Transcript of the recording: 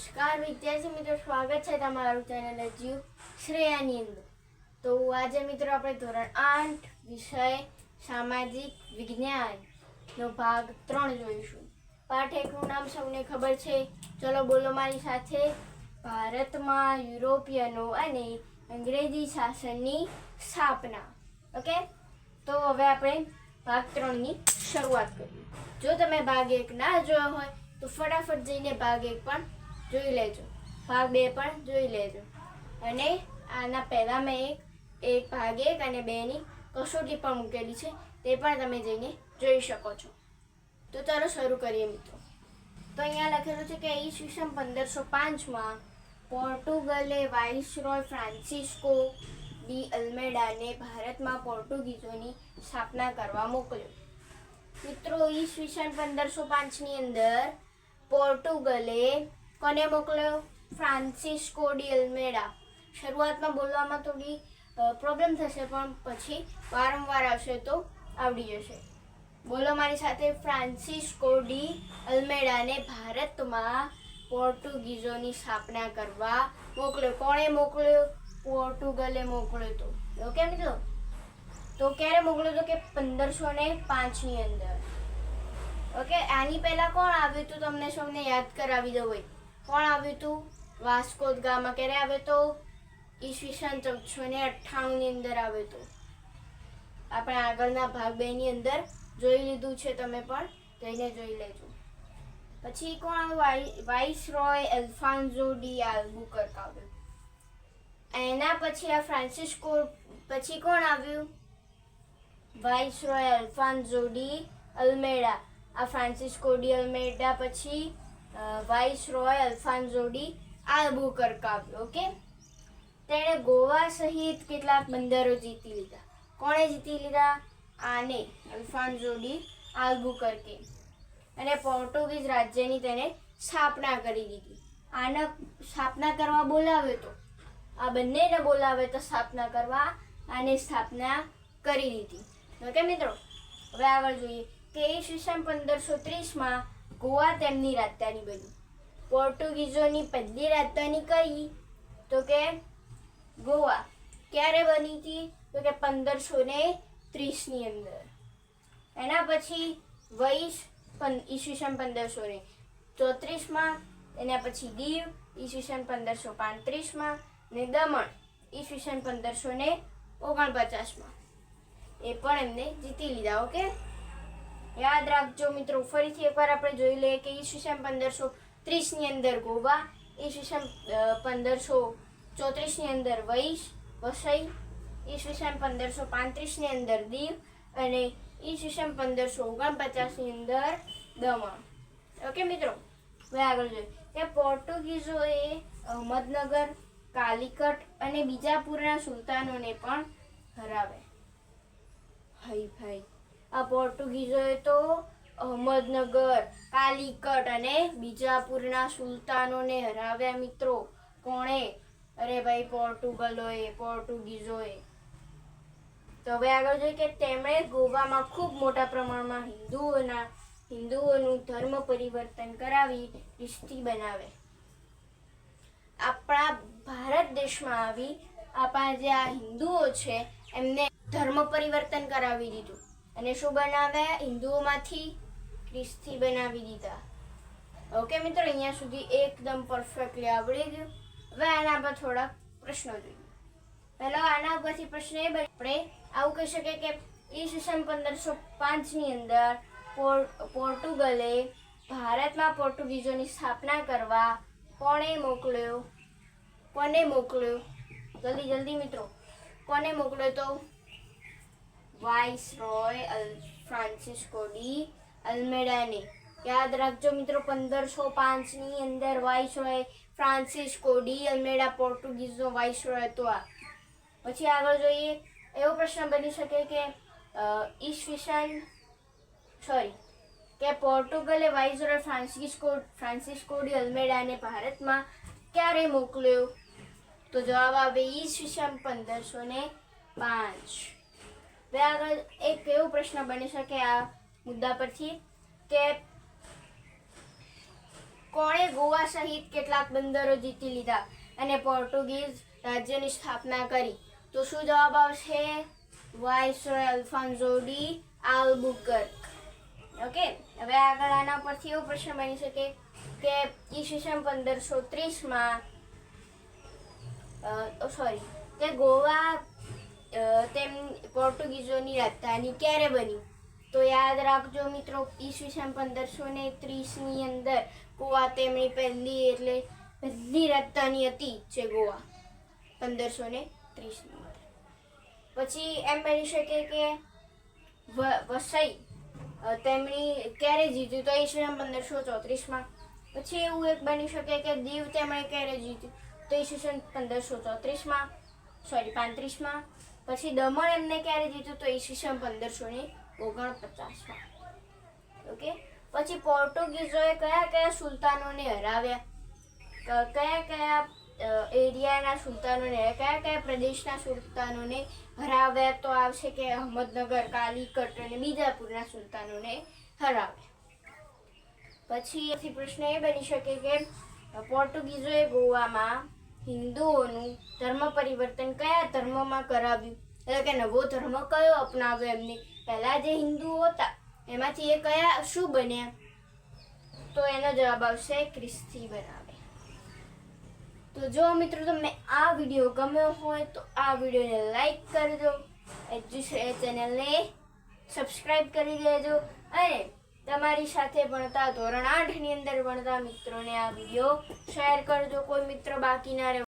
નમસ્કાર વિદ્યાર્થી મિત્રો, સ્વાગત છે તમારું ચેનલ જીવ શ્રેયાની અંદર. તો આજે મિત્રો આપણે ધોરણ આઠ વિષય સામાજિક વિજ્ઞાનનો ભાગ ત્રણ જોઈશું. પાઠ એકનું નામ સૌને ખબર છે. ચલો બોલો મારી સાથે. ભારતમાં યુરોપિયનો અને અંગ્રેજી શાસનની સ્થાપના. ઓકે? તો હવે આપણે ભાગ ત્રણની શરૂઆત કરીએ. જો તમે ભાગ એક ના જોયો હોય, તો ફટાફટ જઈને ભાગ એક પણ જોઈ લેજો. ભાગ બે પણ જોઈ લેજો. અને આના પહેલાં મેં એક એક ભાગ એક અને બેની કસોટી પણ મૂકેલી છે. તે પણ તમે જઈને જોઈ શકો છો. તો ચાલો શરૂ કરીએ મિત્રો. તો અહીંયા લખેલું છે કે ઈસવીસન પંદરસો પાંચમાં પોર્ટુગલે વાઇસરોય ફ્રાન્સિસ્કો ડી અલ્મેડાને ભારતમાં પોર્ટુગીઝોની સ્થાપના કરવા મોકલ્યો. મિત્રો ઈસવીસન પંદરસો પાંચની અંદર પોર્ટુગલે કોને મોકલ્યો? ફ્રાન્સિસ્કો કોડી અલ્મેડા શરૂઆતમાં બોલવામાં થોડી પ્રોબ્લેમ થશે, પણ પછી વારંવાર આવશે તો આવડી જશે. બોલો મારી સાથે ફ્રાન્સિસ્કો ડી અલ્મેડાને ભારતમાં પોર્ટુગીઝોની સ્થાપના કરવા મોકલ્યો. કોણે મોકલ્યો? પોર્ટુગલે મોકલ્યો તો. ઓકે મિત્રો તો ક્યારે મોકલ્યો તો કે પંદરસો ને પાંચની અંદર. ઓકે, આની પહેલાં કોણ આવ્યું હતું? તમને સૌને યાદ કરાવી દઉં હોય કોણ આવ્યું હતું વાસ્કો ગામમાં ક્યારે આવ્યો તો? ઈસવીસન ચૌદસો ને અઠ્ઠાણુંની અંદર આવ્યો હતો આપણે આગળના ભાગ બેની અંદર જોઈ લીધું છે તમે પણ, જઈને જોઈ લેજો. પછી કોણ આવ્યું? Viceroy Alfonso de Albuquerque આવ્યું. એના પછી આ ફ્રાન્સિસ્કો, પછી કોણ આવ્યું? Viceroy Alfonso de Almeida. આ ફ્રાન્સિસ્કો ડી અલ્મેડા પછી વાઇસરોય અલ્ફાન્ઝો ડી આલ્બુકર્ક કાવ્યો ઓકે? તેણે ગોવા સહિત કેટલાક બંદરો જીતી લીધા. કોણે જીતી લીધા? આને અલ્ફાન્ઝોડી આલ્બુકર્કે અને પોર્ટુગીઝ રાજ્યની તેને સ્થાપના કરી દીધી. આને સ્થાપના કરવા બોલાવ્યો તો? આ બંનેને બોલાવે તો સ્થાપના કરવા આને સ્થાપના કરી દીધી. ઓકે મિત્રો? હવે આગળ જોઈએ. કે ઈસવીસન પંદરસો ત્રીસમાં ગોવા તેમની રાજધાની બની. પોર્ટુગીઝોની પહેલી રાજધાની કઈ? તો કે ગોવા. ક્યારે બની હતી? તો કે પંદરસો ને ત્રીસની અંદર. એના પછી વૈશ ઈસવીસન પંદરસો ને ચોત્રીસમાં, એના પછી દીવ, ઈસવીસન પંદરસો પાંત્રીસમાં ને દમણ, ઈસવીસન પંદરસો ને ઓગણપચાસમાં. એ પણ એમને જીતી લીધા, ઓકે? યાદ રાખજો મિત્રો, ફરીથી એકવાર આપણે જોઈ લઈએ કે ઈસવીસન પંદરસો ત્રીસની અંદર ગોવા ઈસવીસન પંદરસો ચોત્રીસની અંદર વૈશ, વસઈ ઈસવીસન પંદરસો પાંત્રીસની અંદર દીવ અને ઈસવીસન પંદરસો ઓગણપચાસની અંદર દમણ. ઓકે મિત્રો? હવે આગળ જોઈએ. કે પોર્ટુગીઝોએ અહમદનગર, કાલિકટ અને બીજાપુરના સુલતાનોને પણ હરાવે હાઈ ભાઈ. આ પોર્ટુગીઝોએ તો અહમદનગર, કાલિકટ અને બીજાપુરના સુલતાનોને હરાવ્યા મિત્રો. કોણે? અરે ભાઈ, પોર્ટુગલોએ, પોર્ટુગીઝોએ. તો હવે આગળ જોઈએ કે તેમણે ગોવામાં ખૂબ મોટા પ્રમાણમાં હિન્દુઓના, હિન્દુઓનું ધર્મ પરિવર્તન કરાવી ખ્રિસ્તી બનાવે. આપણા ભારત દેશમાં આવી, આપણા જે આ હિન્દુઓ છે, એમને ધર્મ પરિવર્તન કરાવી દીધું. અને શું બનાવ્યા? હિન્દુઓમાંથી ખ્રિસ્તી બનાવી દીધા. ઓકે મિત્રો, અહીંયા સુધી એકદમ પરફેક્ટલી આવડી ગયું. હવે આના પર થોડાક પ્રશ્નો જોઈએ. પહેલો, આના ઉપરથી પ્રશ્ન એ આપણે આવું કહી શકીએ કે ઈસવીસન પંદરસો પાંચની અંદર પોર્ટુગલે ભારતમાં પોર્ટુગીઝોની સ્થાપના કરવા કોણે મોકલ્યો? કોને મોકલ્યો? જલ્દી જલ્દી મિત્રો. કોને મોકલ્યો તો? વાઇસ રોય અલ ફ્રાન્સિસ્કો ડી અલ્મેડાને યાદ રાખજો મિત્રો, પંદરસો પાંચની અંદર viceroy Francisco de Almeida પોર્ટુગીઝનો વાઇસરોય હતો આ. પછી આગળ જોઈએ, એવો પ્રશ્ન બની શકે કે ઈસવીસન, સોરી, કે પોર્ટુગલે વાઇસરોય ફ્રાન્સિસ્કો ફ્રાન્સિસ્કો ડી અલ્મેડાને ભારતમાં ક્યારે મોકલ્યો? તો જવાબ આવે ઈસવીસન પંદરસો ને પાંચ. હવે આગળ એક એવો પ્રશ્ન બની શકે આ મુદ્દા પરથી કે કોણે ગોવા સહિત કેટલાક બંદરો જીતી લીધા અને પોર્ટુગીઝ રાજ્યની સ્થાપના કરી? તો શું જવાબ આવશે? Viceroy Alfonso de Albuquerque. Okay, હવે આગળ આના પરથી એવો પ્રશ્ન બની શકે કે ઈસવીસન પંદરસો ત્રીસમાં સોરી, કે ગોવા તેમ પોર્ટુગીઝોની રાજધાની ક્યારે બની? તો યાદ રાખજો મિત્રો ઈસવીસન પંદરસો ને ત્રીસની અંદર ગોવા તેમની પહેલી એટલે પહેલી રાજધાની હતી જે ગોવા, પંદરસો ને ત્રીસની પછી એમ બની શકે કે વસઈ તેમણે ક્યારે જીત્યું તો ઈસવીસન પંદરસો ચોત્રીસમાં. પછી એવું એક બની શકે કે દીવ તેમણે ક્યારે જીત્યું? તો ઈસવીસન પંદરસો ચોત્રીસમાં, સોરી, પાંત્રીસમાં પછી દમણ એમને ક્યારે જીત્યું તો ઈસવીસન પંદરસો ને ઓગણપચાસમાં. ઓકે? પછી પોર્ટુગીઝોએ કયા કયા સુલતાનોને હરાવ્યા? ક- કયા કયા અ, એરિયાના સુલતાનોને કયા કયા પ્રદેશના સુલતાનોને હરાવ્યા તો આવશે કે અહમદનગર કાલીકટ અને બીજાપુરના સુલતાનોને હરાવ્યા? પછી પછી પ્રશ્ન એ બની શકે કે પોર્ટુગીઝોએ ગોવામાં હિન્દુઓનું ધર્મ પરિવર્તન કયા ધર્મમાં કરાવ્યું? એટલે કે નવો ધર્મ કયો અપનાવ્યો એમને? પહેલાં જે હિન્દુઓ હતા, એમાંથી એ કયા શું બન્યા? તો એનો જવાબ આવશે ખ્રિસ્તી બનાવે. તો જો મિત્રો તમને આ વીડિયો ગમ્યો હોય, તો આ વિડીયોને લાઈક કરજો એજ્યુશ્રેય ચેનલને સબસ્ક્રાઈબ કરી દેજો અને તમારી સાથે ભણતા ધોરણ આઠની અંદર ભણતા મિત્રોને આ વીડિયો શેર કરજો. કોઈ મિત્ર બાકી ના રહે